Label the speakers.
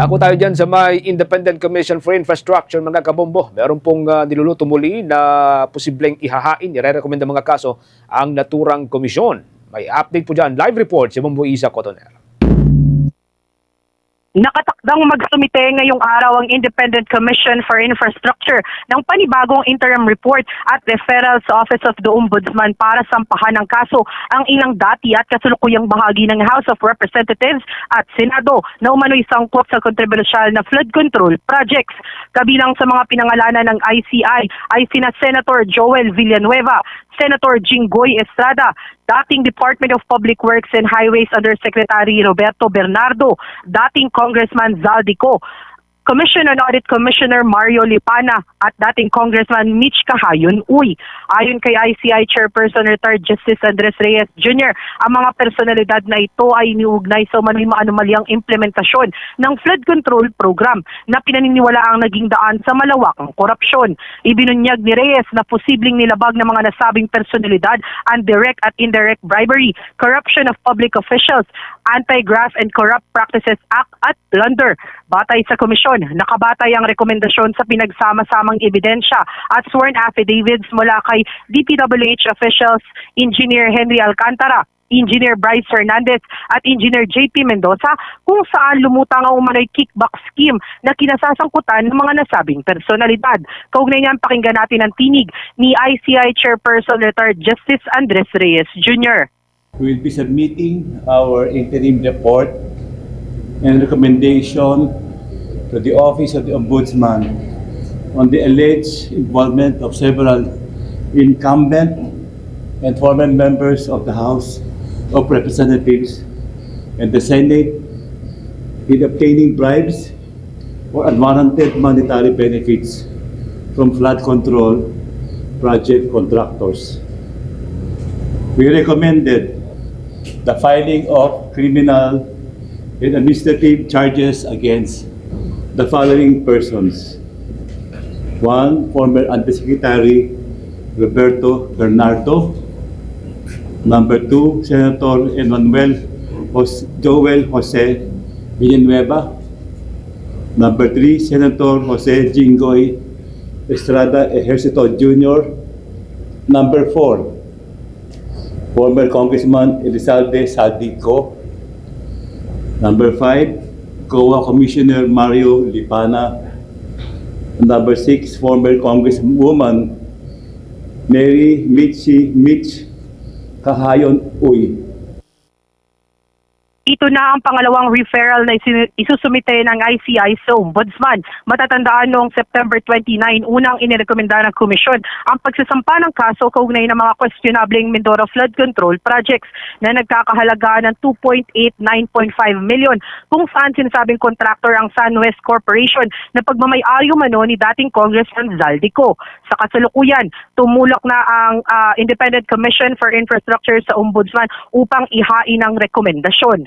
Speaker 1: Dako tayo dyan sa may Independent Commission for Infrastructure, mga kabombo. Meron pong ah, niluluto muli na posibleng ihahain, nire-recommend mga kaso ang naturang komisyon. May update po dyan, live report si Bombo Isa Cotoner.
Speaker 2: Nakatakdang magsumite ngayong araw ang Independent Commission for Infrastructure ng panibagong interim report at referral sa Office of the Ombudsman para sampahan ng kaso ang ilang dati at kasulukuyang bahagi ng House of Representatives at Senado na umano'y sangkot sa kontrobersyal na flood control projects. Kabilang sa mga pinangalanan ng ICI ay sina Senator Joel Villanueva, Senator Jinggoy Estrada, dating Department of Public Works and Highways Undersecretary Roberto Bernardo, dating Congressman Zaldico, Commission on Audit Commissioner Mario Lipana at dating Congressman Mitch Kahayon Uy. Ayon kay ICI Chairperson Retired Justice Andres Reyes Jr., ang mga personalidad na ito ay iniugnay sa umano'y maanumalyang implementasyon ng flood control program na pinaniniwala ang naging daan sa malawakang korupsyon. Ibinunyag ni Reyes na posibleng nilabag ng mga nasabing personalidad ang direct at indirect bribery, corruption of public officials, Anti-Graft and Corrupt Practices Act at plunder. Batay sa komisyon, nakabatay ang rekomendasyon sa pinagsama-samang ebidensya at sworn affidavits mula kay DPWH officials Engineer Henry Alcantara, Engineer Bryce Hernandez at Engineer JP Mendoza kung saan lumutang ang umano'y kickback scheme na kinasasangkutan ng mga nasabing personalidad. Kaugnay niyan, pakinggan natin ang tinig ni ICI Chairperson Retired Justice Andres Reyes Jr.
Speaker 3: We will be submitting our interim report and recommendation to the Office of the Ombudsman on the alleged involvement of several incumbent and former members of the House of Representatives and the Senate in obtaining bribes or unwarranted monetary benefits from flood control project contractors. We recommended the filing of criminal and administrative charges against the following persons. One, former Undersecretary Roberto Bernardo. Number two, Senator Emmanuel Jos- Joel Jose Villanueva. Number three, Senator Jose Jingoy Estrada Ejercito Jr. Number four, former Congressman Elizalde Sadico. Number five, COA Commissioner Mario Lipana. Number six, former Congresswoman Mary Mitchi Mitch Kahayon Uy.
Speaker 2: Ito na ang pangalawang referral na isusumite ng ICI sa Ombudsman. Matatandaan noong September 29, unang inirekomenda ng komisyon ang pagsasampa ng kaso kaugnay ng mga questionableng Mindoro flood control projects na nagkakahalaga ng 2.89.5 million kung saan sinasabing contractor ang SunWest Corporation na pagmamayari umano ni dating Congressman Zaldico. Sa kasalukuyan, tumulak na ang ah, Independent Commission for Infrastructure sa Ombudsman upang ihain ang rekomendasyon